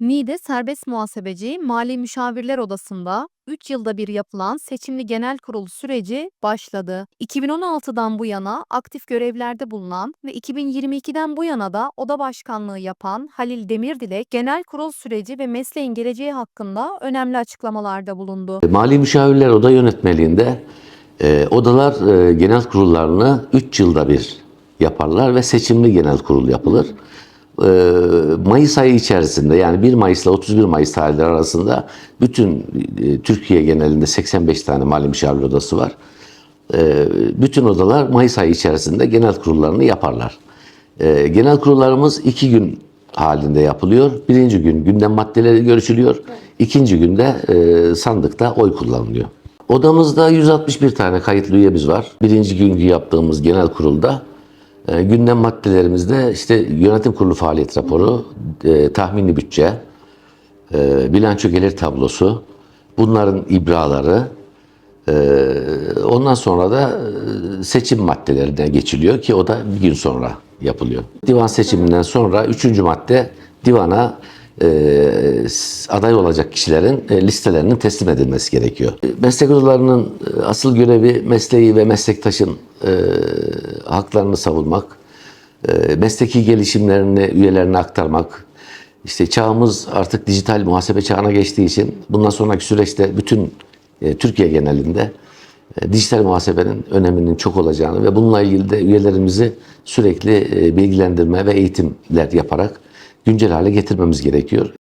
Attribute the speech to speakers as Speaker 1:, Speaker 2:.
Speaker 1: Niğde Serbest Muhasebeci Mali Müşavirler Odası'nda 3 yılda bir yapılan seçimli genel kurul süreci başladı. 2016'dan bu yana aktif görevlerde bulunan ve 2022'den bu yana da oda başkanlığı yapan Halil Demirdilek genel kurul süreci ve mesleğin geleceği hakkında önemli açıklamalarda bulundu.
Speaker 2: Mali Müşavirler Oda Yönetmeliğinde e, odalar e, genel kurullarını 3 yılda bir yaparlar ve seçimli genel kurul yapılır. E, Mayıs ayı içerisinde yani 1 Mayıs ile 31 Mayıs tarihleri arasında bütün e, Türkiye genelinde 85 tane Mali Müşavir Odası var. E, bütün odalar Mayıs ayı içerisinde genel kurullarını yaparlar. Genel kurullarımız iki gün halinde yapılıyor. Birinci gün gündem maddeleri görüşülüyor. İkinci günde sandıkta oy kullanılıyor. Odamızda 161 tane kayıtlı üyemiz var. Birinci günkü yaptığımız genel kurulda e, gündem maddelerimizde işte yönetim kurulu faaliyet raporu, e, tahmini bütçe, e, bilanço gelir tablosu, bunların ibraları, ee, Ondan sonra da e, seçim maddelerine geçiliyor ki o da bir gün sonra yapılıyor. Divan seçiminden sonra üçüncü madde divana e, aday olacak kişilerin e, listelerinin teslim edilmesi gerekiyor. E, Meslek odalarının e, asıl görevi mesleği ve meslektaşın e, haklarını savunmak, e, mesleki gelişimlerini üyelerine aktarmak, işte çağımız artık dijital muhasebe çağına geçtiği için bundan sonraki süreçte bütün e, Türkiye genelinde e, dijital muhasebenin öneminin çok olacağını ve bununla ilgili de üyelerimizi sürekli e, bilgilendirme ve eğitimler yaparak güncel hale getirmemiz gerekiyor.